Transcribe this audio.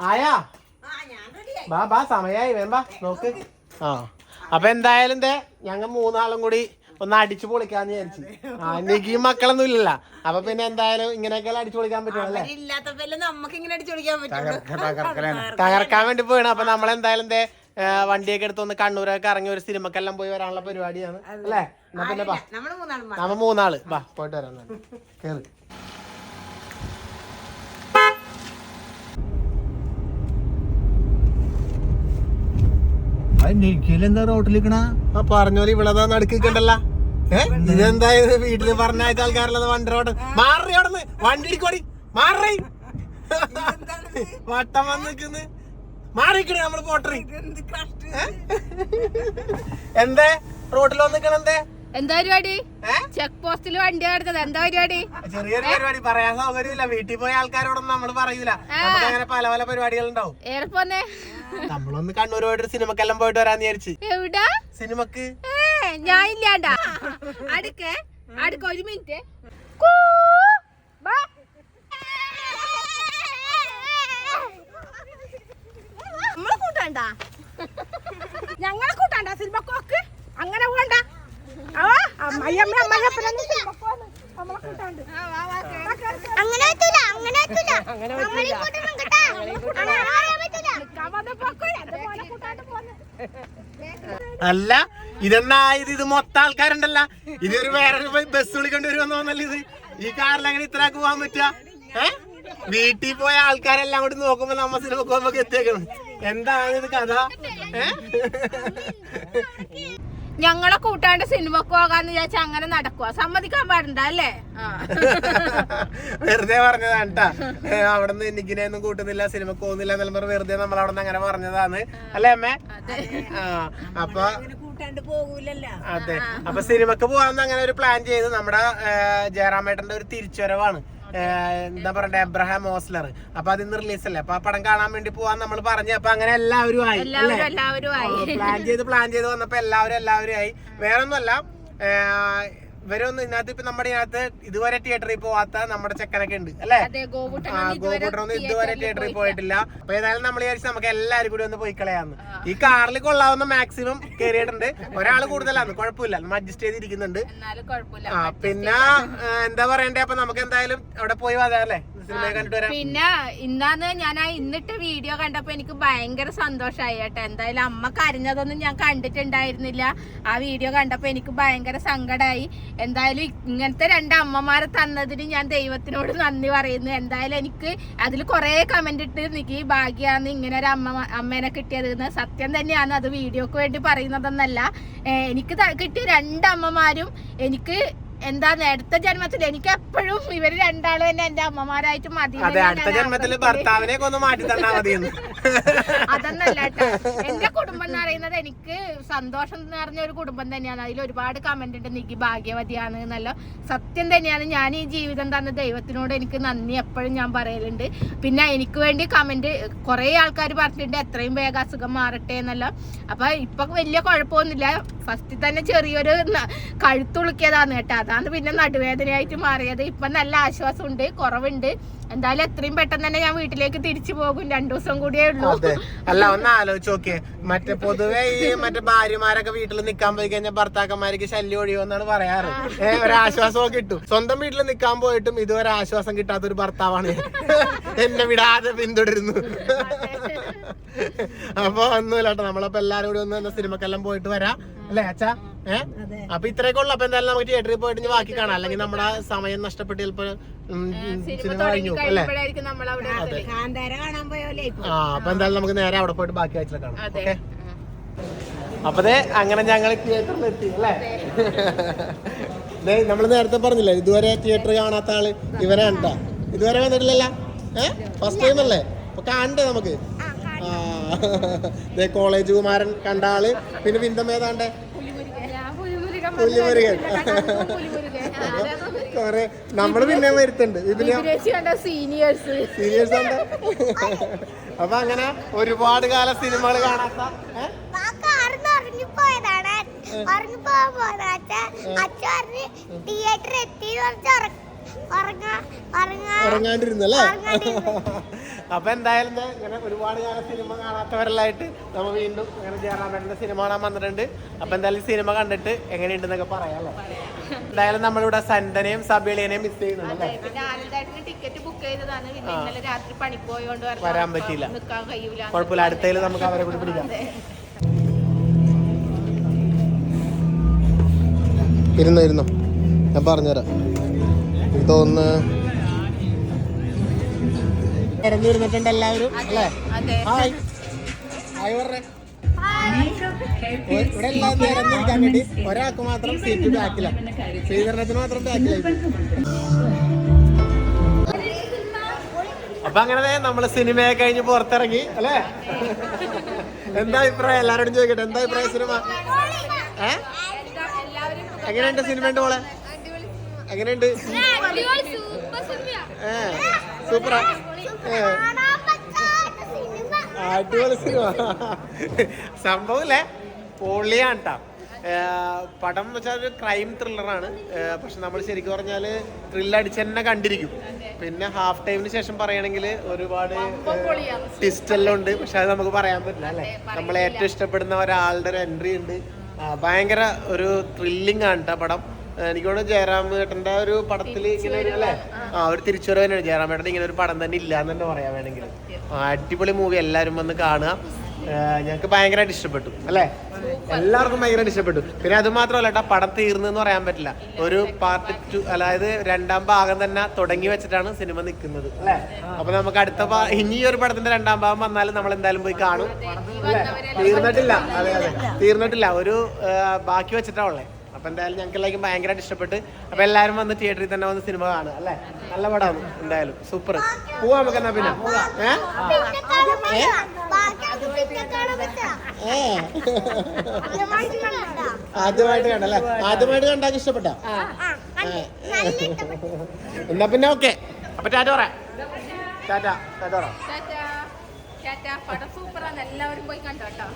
ആയാ? ബാ ബാ സമയായി വേം ബാ നോക്ക്. ആ. അപ്പൊ എന്തായാലും ദേ ഞങ്ങൾ മൂന്നാളും കൂടി ഒന്ന് അടിച്ചു പൊളിക്കാന്ന് വിചാരിച്ചു. ആ എനിക്ക് മക്കളൊന്നും ഇല്ലല്ല. അപ്പൊ പിന്നെ എന്തായാലും ഇങ്ങനെയൊക്കെ അടിച്ചു പൊളിക്കാൻ പറ്റുമല്ലേ ഇല്ലാത്തപ്പോ നമുക്ക് ഇങ്ങനെ അടിച്ചു വിളിക്കാൻ പറ്റും തകർക്കാൻ വേണ്ടി പോയാണ് അപ്പൊ നമ്മളെന്തായാലും ദേ വണ്ടിയൊക്കെ എടുത്ത് ഒന്ന് കണ്ണൂരൊക്കെ ഇറങ്ങി ഒരു സിനിമക്കെല്ലാം പോയി വരാനുള്ള പരിപാടിയാണ്. അല്ലേ? എന്നാ പിന്നെ ബാ മൂന്നാളും നമ്മ മൂന്നാൾ. ബാ പോയിട്ട് വരാം കേറ്. എന്താ റോട്ടിലിക്കണ ആ പറഞ്ഞോൽ ഇവിടെ നടുക്കിക്കണ്ടല്ല. ഇതെന്താ വീട്ടിൽ പറഞ്ഞയച്ച വണ്ടി റോഡ്. മാറി അവിടെ വണ്ടി ഇടിക്കോടി. മാറി. വട്ടം വന്ന് നിക്കുന്നു മാറിക്കണേ നമ്മൾ പോട്ടറി. എന്തേ? റോട്ടിൽ വന്നിക്കണെന്തേ എന്താ പരിപാടി? ചെക്ക് പോസ്റ്റിൽ വണ്ടി എടുത്തത് എന്താ പരിപാടി? ചെറിയൊരു പരിപാടി. പറയാൻ സൗകര്യമില്ല. വീട്ടിൽ പോയ ആൾക്കാരോടൊന്നും നമ്മൾ പറയൂല. അങ്ങനെ പല പല പരിപാടികൾ ഉണ്ടാവും. ഏറെ പോന്നെ? നമ്മളൊന്ന് കണ്ണൂർ പോയിട്ട് സിനിമക്കെല്ലാം പോയിട്ട് വരാന്ന് വിചാരിച്ച്. എവിടാ? സിനിമക്ക്? ഞാൻ ഇല്ലാണ്ടാ അടുക്കേ അടുക്ക ഒരു മിനിറ്റ്. നമ്മളെ കൂട്ടണ്ട? ഞങ്ങളെ കൂട്ടണ്ട സിനിമക്കോക്ക്? അങ്ങനെ പോകണ്ട ആ അമ്മയമ്മ അമ്മയപ്പനൊന്നും സിനിമക്കോന്ന് നമ്മളെ കൂട്ടാണ്ട് അങ്ങനെ പറ്റൂല അങ്ങനെ പറ്റൂല. അല്ല ഇതെന്നായത് ഇത്? മൊത്ത ആൾക്കാരുണ്ടല്ല. ഇതൊരു വേറൊരു ബസ് വിളിക്കേണ്ടി വരുമെന്ന് തോന്നല്ല ഇത്? ഈ കാറിൽ അങ്ങനെ ഇത്ര പോകാൻ പറ്റുക? ഏ? വീട്ടിൽ പോയ ആൾക്കാരെല്ലാം കൂടി നോക്കുമ്പോ നമ്മ സിനിമ പോകുമ്പോ എത്തിയേക്കണം. എന്താണ് ഇത് കഥ? ഏ? ഞങ്ങളെ കൂട്ടാണ്ട് സിനിമക്ക് പോകാന്ന് വിചാരിച്ച അങ്ങനെ നടക്കുക സമ്മതിക്കാൻ പാടണ്ട അല്ലേ. വെറുതെ പറഞ്ഞതാണ് അവിടെ നിന്ന് എനിക്കിനെ ഒന്നും കൂട്ടുന്നില്ല സിനിമക്ക് പോകുന്നില്ല നിലമ്പറ വെറുതെ നമ്മൾ അവിടെ നിന്ന് അങ്ങനെ പറഞ്ഞതാണ്. അല്ലേ അമ്മേ? ആ അപ്പൊ അതെ. അപ്പൊ സിനിമക്ക് പോകാന്ന് അങ്ങനെ ഒരു പ്ലാൻ ചെയ്ത്. നമ്മുടെ ജയറാമേട്ടന്റെ ഒരു തിരിച്ചുവരവാണ്. എന്താ പറയണ്ടേ എബ്രഹാം ഓസ്ലർ. അപ്പൊ അതിന്ന് റിലീസ് അല്ലേ? അപ്പൊ ആ പടം കാണാൻ വേണ്ടി പോവാൻ നമ്മൾ പറഞ്ഞു അപ്പൊ അങ്ങനെ എല്ലാവരും ആയി പ്ലാൻ ചെയ്ത് പ്ലാൻ ചെയ്ത് വന്നപ്പോ എല്ലാവരും എല്ലാവരും ആയി. വേറൊന്നുമല്ല ഇവരൊന്നും ഇതിനകത്ത് ഇപ്പൊ നമ്മുടെ ഇതിനകത്ത് ഇതുവരെ തിയേറ്ററിൽ പോവാത്ത നമ്മുടെ ചെക്കനൊക്കെ ഉണ്ട് അല്ലെ? ഗോകുട്ടനൊന്നും ഇതുവരെ തിയേറ്ററിൽ പോയിട്ടില്ല. അപ്പൊ ഏതായാലും നമ്മൾ വിചാരിച്ചു നമുക്ക് എല്ലാവരും കൂടി ഒന്ന് പോയി കളയാന്ന്. ഈ കാറിൽ കൊള്ളാവുന്ന മാക്സിമം കയറിയിട്ടുണ്ട് ഒരാൾ കൂടുതലാന്ന് കുഴപ്പമില്ല. നമ്മൾ അഡ്ജസ്റ്റ് ചെയ്തിരിക്കുന്നുണ്ട് ആ പിന്നെ എന്താ പറയണ്ടേ? അപ്പൊ നമുക്ക് എന്തായാലും അവിടെ പോയി അല്ലേ? വരാം പിന്നെ ഇന്നാന്ന് ഞാൻ ആ ഇന്നിട്ട് വീഡിയോ കണ്ടപ്പോ എനിക്ക് ഭയങ്കര സന്തോഷമായി കേട്ടോ. എന്തായാലും അമ്മ കരഞ്ഞതൊന്നും ഞാൻ കണ്ടിട്ടുണ്ടായിരുന്നില്ല. ആ വീഡിയോ കണ്ടപ്പോ എനിക്ക് ഭയങ്കര സങ്കടമായി എന്തായാലും ഇങ്ങനത്തെ രണ്ട് അമ്മമാരെ തന്നതിന് ഞാൻ ദൈവത്തിനോട് നന്ദി പറയുന്നു. എന്തായാലും എനിക്ക് അതിൽ കുറെ കമന്റ് ഇട്ട് എനിക്ക് ഭാഗ്യാന്ന് ഇങ്ങനെ ഒരു അമ്മ അമ്മേനെ കിട്ടിയത് സത്യം തന്നെയാണ് അത് വീഡിയോക്ക് വേണ്ടി പറയുന്നതെന്നല്ല. എനിക്ക് കിട്ടിയ രണ്ടമ്മമാരും എനിക്ക് എന്താ അടുത്ത ജന്മത്തിൽ എനിക്ക് എപ്പോഴും ഇവർ രണ്ടാളും തന്നെ എന്റെ അമ്മമാരായിട്ട് മതി അതെ അടുത്ത ജന്മത്തിൽ ഭർത്താവിനെ ഒന്ന് മാറ്റി തന്നാ മതി അതൊന്നല്ല എന്റെ കുടുംബം എന്ന് പറയുന്നത് എനിക്ക് സന്തോഷം നിറഞ്ഞ ഒരു കുടുംബം തന്നെയാണ്. അതിൽ ഒരുപാട് കമന്റ് ഉണ്ട്. നിക്ക് ഭാഗ്യവതിയാണ് നല്ല സത്യം തന്നെയാണ്. ഞാൻ ഈ ജീവിതം തന്ന ദൈവത്തിനോട് എനിക്ക് നന്ദി എപ്പോഴും ഞാൻ പറയലുണ്ട്. പിന്നെ എനിക്ക് വേണ്ടി കമന്റ് കുറെ ആൾക്കാർ പറഞ്ഞിട്ടുണ്ട്. എത്രയും വേഗം അസുഖം മാറട്ടെ എന്നല്ല. അപ്പൊ ഇപ്പൊ വലിയ കുഴപ്പമൊന്നുമില്ല. ഫസ്റ്റ് തന്നെ ചെറിയൊരു കഴുത്തുളുക്കിയതാണ് കേട്ടോ. അതാണ് പിന്നെ നടുവേദനയായിട്ട് മാറിയത്. ഇപ്പൊ നല്ല ആശ്വാസമുണ്ട് കുറവുണ്ട്. എന്തായാലും എത്രയും പെട്ടെന്ന് തന്നെ ഞാൻ വീട്ടിലേക്ക് തിരിച്ചു പോകും. രണ്ടു ദിവസം കൂടിയേ ഉള്ളൂ. അല്ല ഒന്ന് ആലോചിച്ച് നോക്കിയേ. മറ്റേ പൊതുവെ ഈ മറ്റേ ഭാര്യമാരൊക്കെ വീട്ടിൽ നിക്കാൻ പോയി കഴിഞ്ഞാൽ ഭർത്താക്കന്മാർക്ക് ശല്യം ഒഴിയുമെന്നാണ് പറയാറ്. ഏ ഒരാശ്വാസമൊക്കെ കിട്ടും. സ്വന്തം വീട്ടിൽ നിക്കാൻ പോയിട്ടും ഇതുവരെ ആശ്വാസം കിട്ടാത്ത ഒരു ഭർത്താവാണ് എന്നെ വിടാതെ പിന്തുടരുന്നു. അപ്പൊ ഒന്നുമില്ല കേട്ടോ നമ്മളപ്പോ എല്ലാരും കൂടി ഒന്ന് സിനിമക്കെല്ലാം പോയിട്ട് വരാം. അല്ലേ അച്ഛാ? ഏ? അപ്പൊ ഇത്രയൊക്കെ ഉള്ളു. അപ്പൊ എന്തായാലും നമുക്ക് തിയേറ്ററിൽ പോയിട്ട് ഇനി ബാക്കി കാണാം. അല്ലെങ്കിൽ നമ്മുടെ സമയം നഷ്ടപ്പെട്ട് ചിലപ്പോ സിനിമ കഴിഞ്ഞു അല്ലേ? ഇപ്പൊ? ആ അപ്പൊ എന്തായാലും നമുക്ക് നേരെ അവിടെ പോയിട്ട് ബാക്കി ആഴ്ച കാണാം. അതെ. ഓക്കെ? അപ്പൊ ദേ അങ്ങനെ ഞങ്ങൾ തിയേറ്ററിൽ എത്തി അല്ലേ? നമ്മൾ നേരത്തെ പറഞ്ഞില്ലേ ഇതുവരെ തിയേറ്റർ കാണാത്ത ആൾ ഇവനെ കണ്ടാ. ഇതുവരെ വന്നിട്ടില്ലല്ല? ഏ? ഫസ്റ്റ് ടൈം അല്ലേ? അപ്പൊ കാണണ്ടേ നമുക്ക്. ആ ദേ കോളേജ് കുമാരൻ കണ്ട ആൾ. പിന്നെ ബിന്ദം ഏതാണ്ടേ? പുലിമുരുകൻ. കൊറേ നമ്മൾ പിന്നെ വരുത്തുണ്ട്. ഇതിന് സീനിയേഴ്സ് ഉണ്ട് അപ്പൊ അങ്ങനെ ഒരുപാട് കാല സിനിമകൾ കാണാത്ത അച്ഛൻ അച്ഛൻ തിയേറ്റർ എത്തി കുറച്ച് ഉറങ്ങാണ്ടിരുന്നല്ലേ? അപ്പൊ എന്തായാലും ഇങ്ങനെ ഒരുപാട് കാലം സിനിമ കാണാത്തവരെല്ലായിട്ട് നമ്മൾ വീണ്ടും ഇങ്ങനെ ജയറാമേട്ടന്റെ സിനിമ കാണാൻ വന്നിട്ടുണ്ട്. അപ്പൊ എന്തായാലും സിനിമ കണ്ടിട്ട് എങ്ങനെയുണ്ടെന്നൊക്കെ പറയാല്ലേ എന്തായാലും നമ്മളിവിടെ സന്തനെയും സബീളിനെയും മിസ് ചെയ്യുന്നുണ്ട് അല്ലേ? പിന്നെ ആനന്ദായിട്ടിന് ടിക്കറ്റ് ബുക്ക് ചെയ്തതാണ്. പിന്നെ ഇന്നലെ രാത്രി പണിക്ക് പോയോണ്ട് കാരണം വരാൻ പറ്റിയില്ല. കഴിയൂല. കുഴപ്പമില്ല അടുത്തതിൽ നമുക്ക് അവരെ കൂടി പിടിക്കാം. ഇരുന്നോ ഇരുന്നോ. ഞാൻ പറഞ്ഞുതരാം. എനിക്ക് തോന്നുന്നു ഇരുന്നിട്ടുണ്ട് എല്ലാവരും അല്ലേ ഹായ് ഹായ്. പറഞ്ഞേ ഇവിടെ എല്ലാം നിരന്നിരിക്കാൻ വേണ്ടി ഒരാൾക്ക് മാത്രം സീറ്റ് ബാക്കില്ല സ്വീകരണത്തിന് മാത്രം ബാക്കില്ല അപ്പൊ അങ്ങനെ നമ്മൾ സിനിമയെ കഴിഞ്ഞ് പുറത്തിറങ്ങി അല്ലേ? എന്താ അഭിപ്രായം? എല്ലാരോടും ചോദിക്കട്ടെ. എന്താ അഭിപ്രായം സിനിമ? ഏ? എങ്ങനെയുണ്ട് സിനിമ ഉണ്ട് മോളെ? എങ്ങനെയുണ്ട്? ഏ സൂപ്പറാ ഏ. അടിപൊളി സിനിമ സംഭവല്ലേ? പൊളിയാണ് കേട്ടോ പടം എന്ന് വെച്ചാൽ ഒരു ക്രൈം ത്രില്ലറാണ് പക്ഷെ നമ്മൾ ശരിക്കും പറഞ്ഞാൽ ത്രില്ലടിച്ച് തന്നെ കണ്ടിരിക്കും. പിന്നെ ഹാഫ് ടൈമിന് ശേഷം പറയുകയാണെങ്കിൽ ഒരുപാട് ട്വിസ്റ്റ് എല്ലാം ഉണ്ട്. പക്ഷെ അത് നമുക്ക് പറയാൻ പറ്റില്ല അല്ലേ? നമ്മൾ ഏറ്റവും ഇഷ്ടപ്പെടുന്ന ഒരാളുടെ ഒരു എൻട്രി ഉണ്ട്. ഭയങ്കര ഒരു ത്രില്ലിംഗ് ആണ് കേട്ടോ പടം. എനിക്ക് തോന്നുന്നു ജയറാം ഏട്ടന്റെ ഒരു പടത്തിൽ ഇങ്ങനെ ഒരു അല്ലേ? ആ. ഒരു തിരിച്ചുവരവ് തന്നെയാണ്. ജയറാം ഏട്ടൻ ഇങ്ങനെ ഒരു പടം തന്നെ ഇല്ല എന്ന് തന്നെ പറയാൻ വേണമെങ്കിൽ. അടിപൊളി മൂവി എല്ലാവരും വന്ന് കാണുക. ഞങ്ങൾക്ക് ഭയങ്കരമായിട്ട് ഇഷ്ടപ്പെട്ടു അല്ലേ? എല്ലാവർക്കും ഭയങ്കരമായിട്ട് ഇഷ്ടപ്പെട്ടു. പിന്നെ അത് മാത്രമല്ല കേട്ടോ പടം തീർന്നു എന്ന് പറയാൻ പറ്റില്ല. ഒരു പാർട്ട് ടു അതായത് രണ്ടാം ഭാഗം തന്നെ തുടങ്ങി വെച്ചിട്ടാണ് സിനിമ നിൽക്കുന്നത് അല്ലേ? അപ്പൊ നമുക്ക് അടുത്ത ഇനി ഒരു പടത്തിന്റെ രണ്ടാം ഭാഗം വന്നാലും നമ്മൾ എന്തായാലും പോയി കാണും. തീർന്നിട്ടില്ല. അതെ അതെ. തീർന്നിട്ടില്ല. ഒരു ബാക്കി വെച്ചിട്ടാ അപ്പൊ എന്തായാലും ഞങ്ങൾക്ക് എല്ലാവർക്കും ഭയങ്കരമായിട്ട് ഇഷ്ടപ്പെട്ട് അപ്പൊ എല്ലാവരും വന്ന് തിയേറ്ററിൽ തന്നെ വന്ന് സിനിമ കാണുക അല്ലേ? നല്ല പടമാണ് എന്തായാലും. സൂപ്പർ പോവാ നമുക്ക് എന്നാ പിന്നെ. ആദ്യമായിട്ട് കണ്ട ആദ്യമായിട്ട് കണ്ടല്ലേ ആദ്യമായിട്ട് കണ്ടാൽ ഇഷ്ടപ്പെട്ട? ആ, കണ്ട്. നല്ല ഇഷ്ടപ്പെട്ടു എന്നാ പിന്നെ ഓക്കെ. അപ്പൊ ടാറ്റ പറ. ടാറ്റ ടാറ്റ പറ. Tata tata. പടം സൂപ്പറാണ് എല്ലാവരും പോയി കണ്ടോട്ടോ